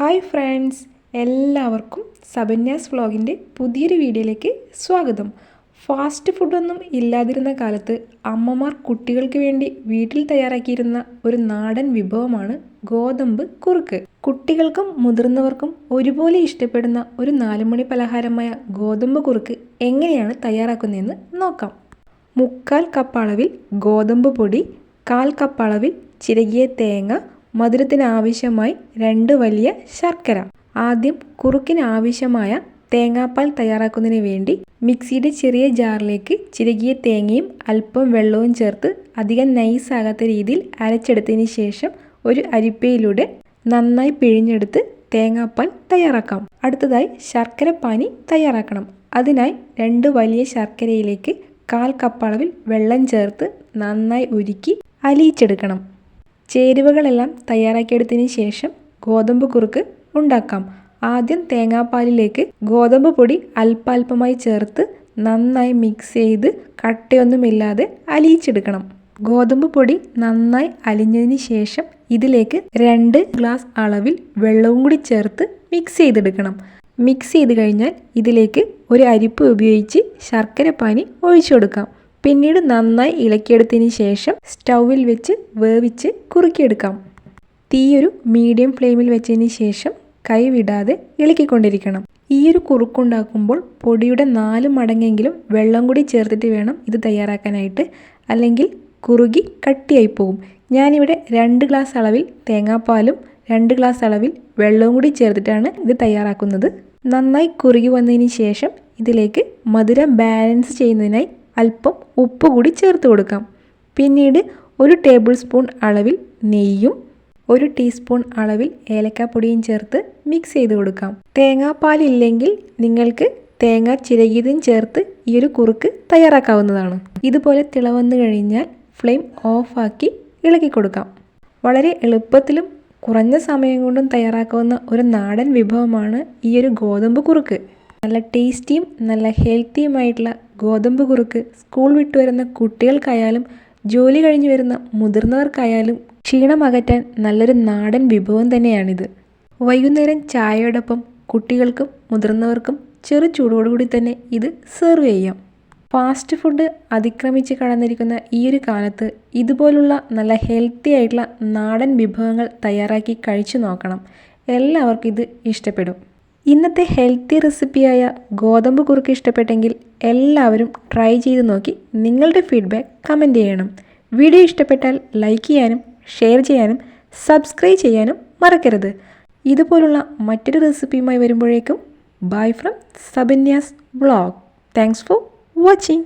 Hi friends എല്ലാവർക്കും സബന്യാസ് വ്ളോഗിന്റെ പുതിയൊരു വീഡിയോയിലേക്ക് സ്വാഗതം. ഫാസ്റ്റ് ഫുഡൊന്നും ഇല്ലാതിരുന്ന കാലത്ത് അമ്മമാർ കുട്ടികൾക്ക് വേണ്ടി വീട്ടിൽ തയ്യാറാക്കിയിരുന്ന ഒരു നാടൻ വിഭവമാണ് ഗോതമ്പ് കുറുക്ക്. കുട്ടികൾക്കും മുതിർന്നവർക്കും ഒരുപോലെ ഇഷ്ടപ്പെടുന്ന ഒരു നാലുമണി പലഹാരമായ ഗോതമ്പ് കുറുക്ക് എങ്ങനെയാണ് തയ്യാറാക്കുന്നതെന്ന് നോക്കാം. മുക്കാൽ കപ്പ് അളവിൽ ഗോതമ്പ് പൊടി കാൽ കപ്പ് അളവിൽ ചിരകിയ തേങ്ങ മധുരത്തിന് ആവശ്യമായി രണ്ട് വലിയ ശർക്കര. ആദ്യം കുറുക്കിന് ആവശ്യമായ തേങ്ങാപ്പാൽ തയ്യാറാക്കുന്നതിന് വേണ്ടി മിക്സിയുടെ ചെറിയ ജാറിലേക്ക് ചിരകിയ തേങ്ങയും അല്പം വെള്ളവും ചേർത്ത് അധികം നൈസ് ആകാത്ത രീതിയിൽ അരച്ചെടുത്തതിന് ശേഷം ഒരു അരിപ്പയിലൂടെ നന്നായി പിഴിഞ്ഞെടുത്ത് തേങ്ങാപ്പാൽ തയ്യാറാക്കാം. അടുത്തതായി ശർക്കര പാനി തയ്യാറാക്കണം. അതിനായി രണ്ട് വലിയ ശർക്കരയിലേക്ക് കാൽ കപ്പളവിൽ വെള്ളം ചേർത്ത് നന്നായി ഉരുക്കി അലിയിച്ചെടുക്കണം. ചേരുവകളെല്ലാം തയ്യാറാക്കിയെടുത്തതിന് ശേഷം ഗോതമ്പ് കുറുക്ക് ഉണ്ടാക്കാം. ആദ്യം തേങ്ങാപ്പാലിലേക്ക് ഗോതമ്പ് പൊടി അല്പാൽപമായി ചേർത്ത് നന്നായി മിക്സ് ചെയ്ത് കട്ടയൊന്നുമില്ലാതെ അലിയിച്ചെടുക്കണം. ഗോതമ്പ് പൊടി നന്നായി അലിഞ്ഞതിന് ശേഷം ഇതിലേക്ക് രണ്ട് ഗ്ലാസ് അളവിൽ വെള്ളവും കൂടി ചേർത്ത് മിക്സ് ചെയ്തെടുക്കണം. മിക്സ് ചെയ്ത് കഴിഞ്ഞാൽ ഇതിലേക്ക് ഒരു അരിപ്പ് ഉപയോഗിച്ച് ശർക്കര പാനി ഒഴിച്ചു കൊടുക്കാം. പിന്നീട് നന്നായി ഇളക്കിയെടുത്തതിന് ശേഷം സ്റ്റൗവിൽ വെച്ച് വേവിച്ച് കുറുക്കിയെടുക്കാം. തീയൊരു മീഡിയം ഫ്ലെയിമിൽ വെച്ചതിന് ശേഷം കൈവിടാതെ ഇളക്കിക്കൊണ്ടിരിക്കണം. ഈ ഒരു കുറുക്കുണ്ടാക്കുമ്പോൾ പൊടിയുടെ നാല് മടങ്ങെങ്കിലും വെള്ളം കൂടി ചേർത്തിട്ട് വേണം ഇത് തയ്യാറാക്കാനായിട്ട്. അല്ലെങ്കിൽ കുറുകി കട്ടിയായി പോകും ഞാനിവിടെ രണ്ട് ഗ്ലാസ് അളവിൽ തേങ്ങാപ്പാലും രണ്ട് ഗ്ലാസ് അളവിൽ വെള്ളവും കൂടി ചേർത്തിട്ടാണ് ഇത് തയ്യാറാക്കുന്നത്. നന്നായി കുറുകി വന്നതിന് ശേഷം ഇതിലേക്ക് മധുരം ബാലൻസ് ചെയ്യുന്നതിനായി അല്പം ഉപ്പ് കൂടി ചേർത്ത് കൊടുക്കാം. പിന്നീട് ഒരു ടേബിൾ സ്പൂൺ അളവിൽ നെയ്യും ഒരു ടീസ്പൂൺ അളവിൽ ഏലക്കാപ്പൊടിയും ചേർത്ത് മിക്സ് ചെയ്ത് കൊടുക്കാം. തേങ്ങാപ്പാലില്ലെങ്കിൽ നിങ്ങൾക്ക് തേങ്ങ ചിരകിയതും ചേർത്ത് ഈ ഒരു കുറുക്ക് തയ്യാറാക്കാവുന്നതാണ്. ഇതുപോലെ തിളവന്നു കഴിഞ്ഞാൽ ഫ്ലെയിം ഓഫാക്കി ഇളക്കി കൊടുക്കാം. വളരെ എളുപ്പത്തിലും കുറഞ്ഞ സമയം കൊണ്ടും തയ്യാറാക്കാവുന്ന ഒരു നാടൻ വിഭവമാണ് ഈ ഒരു ഗോതമ്പ് കുറുക്ക്. നല്ല ടേസ്റ്റിയും നല്ല ഹെൽത്തിയുമായിട്ടുള്ള ഗോതമ്പ് കുറുക്ക് സ്കൂൾ വിട്ടു വരുന്ന കുട്ടികൾക്കായാലും ജോലി കഴിഞ്ഞു വരുന്ന മുതിർന്നവർക്കായാലും ക്ഷീണം അകറ്റാൻ നല്ലൊരു നാടൻ വിഭവം തന്നെയാണിത്. വൈകുന്നേരം ചായയോടൊപ്പം കുട്ടികൾക്കും മുതിർന്നവർക്കും ചെറു ചൂടോടുകൂടി തന്നെ ഇത് സെർവ് ചെയ്യാം. ഫാസ്റ്റ് ഫുഡ് അതിക്രമിച്ച് കടന്നിരിക്കുന്ന ഈ ഒരു കാലത്ത് ഇതുപോലുള്ള നല്ല ഹെൽത്തി ആയിട്ടുള്ള നാടൻ വിഭവങ്ങൾ തയ്യാറാക്കി കഴിച്ചു നോക്കണം. എല്ലാവർക്കും ഇത് ഇഷ്ടപ്പെടും. ഇന്നത്തെ ഹെൽത്തി റെസിപ്പിയായ ഗോതമ്പ് കുറുക്ക് ഇഷ്ടപ്പെട്ടെങ്കിൽ എല്ലാവരും ട്രൈ ചെയ്ത് നോക്കി നിങ്ങളുടെ ഫീഡ്ബാക്ക് കമന്റ് ചെയ്യണം. വീഡിയോ ഇഷ്ടപ്പെട്ടാൽ ലൈക്ക് ചെയ്യാനും ഷെയർ ചെയ്യാനും സബ്സ്ക്രൈബ് ചെയ്യാനും മറക്കരുത്. ഇതുപോലുള്ള മറ്റൊരു റെസിപ്പിയുമായി വരുമ്പോഴേക്കും bye from Sabanya's blog thanks for watching.